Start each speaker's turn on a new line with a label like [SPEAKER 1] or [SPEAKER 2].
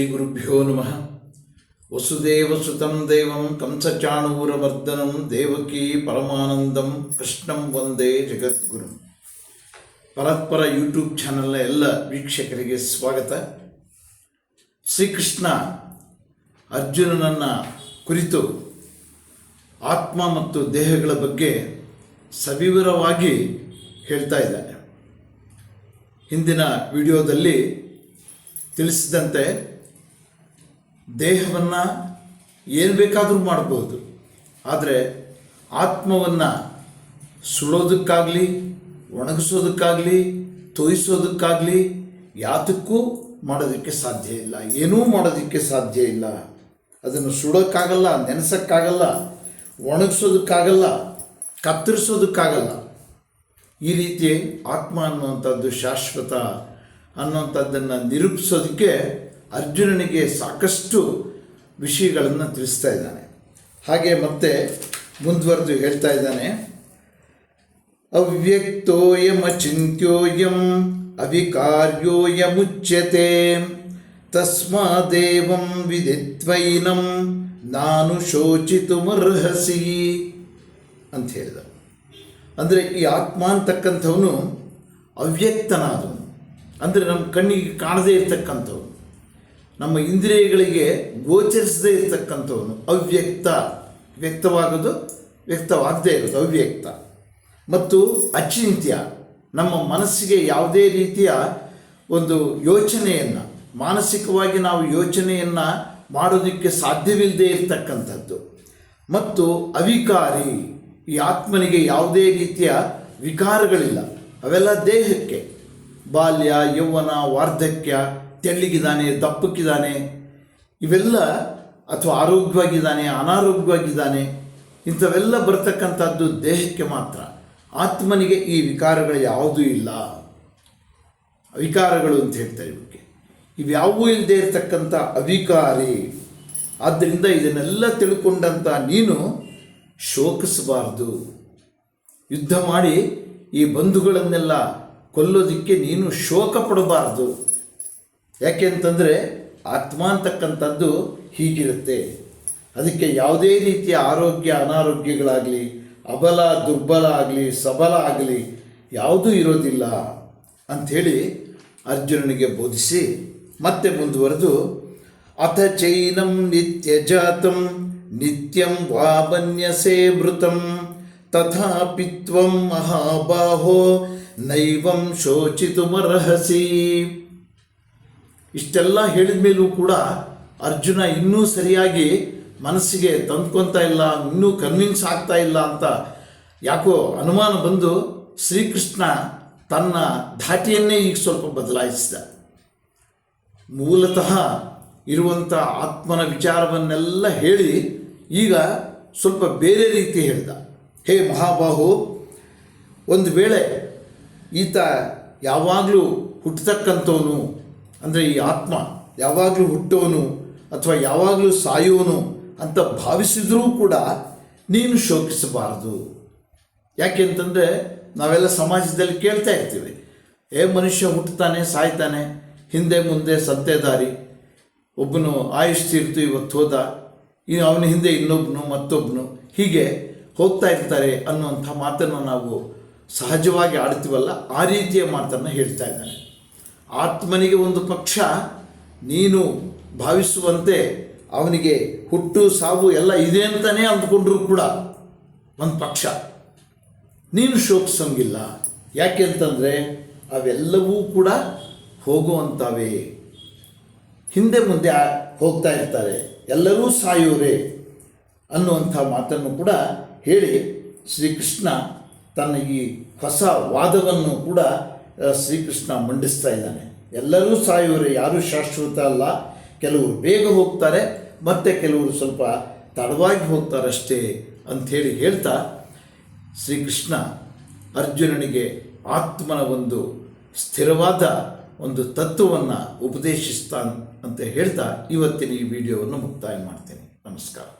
[SPEAKER 1] ಶ್ರೀ ಗುರುಭ್ಯೋ ನಮಃ ವಸುದೇವ ಸುತಂ ದೇವಂ ಕಂಸಚಾಣೂರವರ್ಧನಂ ದೇವಕಿ ಪರಮಾನಂದಂ ಕೃಷ್ಣಂ ವಂದೇ ಜಗದ್ಗುರು. ಪರಸ್ಪರ ಯೂಟ್ಯೂಬ್ ಚಾನಲ್ನ ಎಲ್ಲ ವೀಕ್ಷಕರಿಗೆ ಸ್ವಾಗತ. ಶ್ರೀಕೃಷ್ಣ ಅರ್ಜುನನನ್ನ ಕುರಿತು ಆತ್ಮ ಮತ್ತು ದೇಹಗಳ ಬಗ್ಗೆ ಸವಿವರವಾಗಿ ಹೇಳ್ತಾ ಇದ್ದಾನೆ. ಹಿಂದಿನ ವಿಡಿಯೋದಲ್ಲಿ ತಿಳಿಸಿದಂತೆ ದೇಹವನ್ನು ಏನು ಬೇಕಾದರೂ ಮಾಡ್ಬೋದು. ಆದರೆ ಆತ್ಮವನ್ನು ಸುಡೋದಕ್ಕಾಗಲಿ, ಒಣಗಿಸೋದಕ್ಕಾಗಲಿ, ತೋಯಿಸೋದಕ್ಕಾಗಲಿ ಯಾತಕ್ಕೂ ಮಾಡೋದಕ್ಕೆ ಸಾಧ್ಯ ಇಲ್ಲ. ಏನೂ ಮಾಡೋದಕ್ಕೆ ಸಾಧ್ಯ ಇಲ್ಲ. ಅದನ್ನು ಸುಡೋಕ್ಕಾಗಲ್ಲ, ನೆನೆಸೋಕ್ಕಾಗಲ್ಲ, ಒಣಗಿಸೋದಕ್ಕಾಗಲ್ಲ, ಕತ್ತರಿಸೋದಕ್ಕಾಗಲ್ಲ. ಈ ರೀತಿ ಆತ್ಮ ಅನ್ನುವಂಥದ್ದು ಶಾಶ್ವತ ಅನ್ನುವಂಥದ್ದನ್ನು ನಿರೂಪಿಸೋದಕ್ಕೆ ಅರ್ಜುನನಿಗೆ ಸಾಕಷ್ಟು ವಿಷಯಗಳನ್ನು ತಿಳಿಸ್ತಾ ಇದ್ದಾನೆ. ಹಾಗೆ ಮತ್ತೆ ಮುಂದುವರೆದು ಹೇಳ್ತಾ ಇದ್ದಾನೆ. ಅವ್ಯಕ್ತೋಯಮಚಿಂತ್ಯೋಯಂ ಅವಿಕಾರ್ಯೋಯಮುಚ್ಯತೆ ತಸ್ಮಾದೇವಂ ವಿಧಿತ್ವೈನಂ ನಾನು ಶೋಚಿತುಮರ್ಹಸಿ ಅಂತ ಹೇಳಿದ. ಅಂದರೆ ಈ ಆತ್ಮ ಅಂತಕ್ಕಂಥವನು ಅವ್ಯಕ್ತನಾದವನು. ಅಂದರೆ ನಮ್ಮ ಕಣ್ಣಿಗೆ ಕಾಣದೇ ಇರತಕ್ಕಂಥವನು. ನಮ್ಮ ಇಂದ್ರಿಯಗಳಿಗೆ ಗೋಚರಿಸದೇ ಇರತಕ್ಕಂಥವನು. ಅವ್ಯಕ್ತ. ವ್ಯಕ್ತವಾಗೋದು, ವ್ಯಕ್ತವಾಗದೇ ಇರೋದು, ಅವ್ಯಕ್ತ. ಮತ್ತು ಅಚಿಂತ್ಯ. ನಮ್ಮ ಮನಸ್ಸಿಗೆ ಯಾವುದೇ ರೀತಿಯ ಒಂದು ಯೋಚನೆಯನ್ನು, ಮಾನಸಿಕವಾಗಿ ನಾವು ಯೋಚನೆಯನ್ನು ಮಾಡೋದಕ್ಕೆ ಸಾಧ್ಯವಿಲ್ಲದೆ ಇರತಕ್ಕಂಥದ್ದು. ಮತ್ತು ಅವಿಕಾರಿ. ಈ ಆತ್ಮನಿಗೆ ಯಾವುದೇ ರೀತಿಯ ವಿಕಾರಗಳಿಲ್ಲ. ಅವೆಲ್ಲ ದೇಹಕ್ಕೆ. ಬಾಲ್ಯ, ಯೌವನ, ವಾರ್ಧಕ್ಯ ತೆಳ್ಳಿಗಿದ್ದಾನೆ ದಪ್ಪಕ್ಕಿದ್ದಾನೆ, ಇವೆಲ್ಲ ಅಥವಾ ಆರೋಗ್ಯವಾಗಿದ್ದಾನೆ, ಅನಾರೋಗ್ಯವಾಗಿದ್ದಾನೆ, ಇಂಥವೆಲ್ಲ ಬರ್ತಕ್ಕಂಥದ್ದು ದೇಹಕ್ಕೆ ಮಾತ್ರ. ಆತ್ಮನಿಗೆ ಈ ವಿಕಾರಗಳು ಯಾವುದೂ ಇಲ್ಲ. ವಿಕಾರಗಳು ಅಂತ ಹೇಳ್ತಾರೆ ಇವಕ್ಕೆ ಇವ್ಯಾವೂ ಇಲ್ಲದೆ ಇರತಕ್ಕಂಥ ಅವಿಕಾರಿ. ಆದ್ದರಿಂದ ಇದನ್ನೆಲ್ಲ ತಿಳ್ಕೊಂಡಂಥ ನೀನು ಶೋಕಿಸಬಾರ್ದು. ಯುದ್ಧ ಮಾಡಿ ಈ ಬಂಧುಗಳನ್ನೆಲ್ಲ ಕೊಲ್ಲೋದಕ್ಕೆ ನೀನು ಶೋಕ ಪಡಬಾರ್ದು ಯಾಕೆ ಅಂತಂದರೆ ಆತ್ಮ ಅಂತಕ್ಕಂಥದ್ದು ಹೀಗಿರುತ್ತೆ. ಅದಕ್ಕೆ ಯಾವುದೇ ರೀತಿಯ ಆರೋಗ್ಯ ಅನಾರೋಗ್ಯಗಳಾಗಲಿ, ಅಬಲ, ದುರ್ಬಲ ಆಗಲಿ, ಸಬಲ ಆಗಲಿ ಯಾವುದೂ ಇರೋದಿಲ್ಲ ಅಂಥೇಳಿ ಅರ್ಜುನನಿಗೆ ಬೋಧಿಸಿ ಮತ್ತೆ ಮುಂದುವರೆದು, ಅಥ ಚೈನಂ ನಿತ್ಯ ಜಾತಂ, ನಿತ್ಯಂ ವಾಬನ್ಯಸೇ ಮೃತಂ, ತಥಾಪಿ ತ್ವಂ ಮಹಾಬಾಹೋ, ನೈವಂ ಶೋಚಿತುಮರ್ಹಸಿ. ಇಷ್ಟೆಲ್ಲ ಹೇಳಿದ ಮೇಲೂ ಕೂಡ ಅರ್ಜುನ ಇನ್ನೂ ಸರಿಯಾಗಿ ಮನಸ್ಸಿಗೆ ತಂದ್ಕೊತಾ ಇಲ್ಲ, ಇನ್ನೂ ಕನ್ವಿನ್ಸ್ ಆಗ್ತಾ ಇಲ್ಲ ಅಂತ ಯಾಕೋ ಅನುಮಾನ ಬಂದು ಶ್ರೀಕೃಷ್ಣ ತನ್ನ ಧಾಟಿಯನ್ನೇ ಈಗ ಸ್ವಲ್ಪ ಬದಲಾಯಿಸಿದ. ಮೂಲತಃ ಇರುವಂಥ ಆತ್ಮನ ವಿಚಾರವನ್ನೆಲ್ಲ ಹೇಳಿ ಈಗ ಸ್ವಲ್ಪ ಬೇರೆ ರೀತಿ ಹೇಳಿದ. ಹೇ ಮಹಾಬಾಹು, ಒಂದು ವೇಳೆ ಈತ ಯಾವಾಗಲೂ ಹುಟ್ಟತಕ್ಕಂಥವನು ಅಂದರೆ ಈ ಆತ್ಮ ಯಾವಾಗಲೂ ಹುಟ್ಟೋನು ಅಥವಾ ಯಾವಾಗಲೂ ಸಾಯೋನು ಅಂತ ಭಾವಿಸಿದರೂ ಕೂಡ ನೀನು ಶೋಕಿಸಬಾರದು. ಯಾಕೆ ಅಂತಂದರೆ ನಾವೆಲ್ಲ ಸಮಾಜದಲ್ಲಿ ಕೇಳ್ತಾ ಇರ್ತೀವಿ, ಏ ಮನುಷ್ಯ ಹುಟ್ಟುತ್ತಾನೆ, ಸಾಯ್ತಾನೆ, ಹಿಂದೆ ಮುಂದೆ ಸತ್ತೆ ದಾರಿ, ಒಬ್ಬನು ಆಯುಷ್ ತೀರ್ತು, ಇವತ್ತು ಹೋದ, ಇನ್ನು ಅವನ ಹಿಂದೆ ಇನ್ನೊಬ್ಬನು ಮತ್ತೊಬ್ಬನು ಹೀಗೆ ಹೋಗ್ತಾ ಇರ್ತಾರೆ ಅನ್ನುವಂಥ ಮಾತನ್ನು ನಾವು ಸಹಜವಾಗಿ ಆಡ್ತೀವಲ್ಲ ಆ ರೀತಿಯ ಮಾತನ್ನು ಹೇಳ್ತಾ ಇದ್ದಾನೆ ಆತ್ಮನಿಗೆ ಒಂದು ಪಕ್ಷ, ನೀನು ಭಾವಿಸುವಂತೆ ಅವನಿಗೆ ಹುಟ್ಟು, ಸಾವು ಎಲ್ಲ ಇದೆ ಅಂತಲೇ ಅಂದುಕೊಂಡ್ರು ಕೂಡ ಒಂದು ಪಕ್ಷ. ನೀನು ಶೋಕಿಸಂಗಿಲ್ಲ. ಯಾಕೆ ಅಂತಂದರೆ ಅವೆಲ್ಲವೂ ಕೂಡ ಹೋಗುವಂಥವೇ ಹಿಂದೆ ಮುಂದೆ ಹೋಗ್ತಾ ಇರ್ತಾರೆ. ಎಲ್ಲರೂ ಸಾಯೋರೆ ಅನ್ನುವಂಥ ಮಾತನ್ನು ಕೂಡ ಹೇಳಿ ಶ್ರೀಕೃಷ್ಣ ತನ್ನ ಈ ಹೊಸ ವಾದವನ್ನು ಕೂಡ ಶ್ರೀಕೃಷ್ಣ ಮಂಡಿಸ್ತಾ ಇದ್ದಾನೆ. ಎಲ್ಲರೂ ಸಾಯುವರು, ಯಾರೂ ಶಾಶ್ವತ ಅಲ್ಲ. ಕೆಲವರು ಬೇಗ ಹೋಗ್ತಾರೆ, ಮತ್ತು ಕೆಲವರು ಸ್ವಲ್ಪ ತಡವಾಗಿ ಹೋಗ್ತಾರಷ್ಟೇ ಅಂಥೇಳಿ ಹೇಳ್ತಾ ಶ್ರೀಕೃಷ್ಣ ಅರ್ಜುನನಿಗೆ ಆತ್ಮನ ಒಂದು ಸ್ಥಿರವಾದ ಒಂದು ತತ್ವವನ್ನು ಉಪದೇಶಿಸ್ತಾನ್ ಅಂತ ಹೇಳ್ತಾ ಇವತ್ತಿನ ಈ ವಿಡಿಯೋವನ್ನು ಮುಕ್ತಾಯ ಮಾಡ್ತೇನೆ. ನಮಸ್ಕಾರ.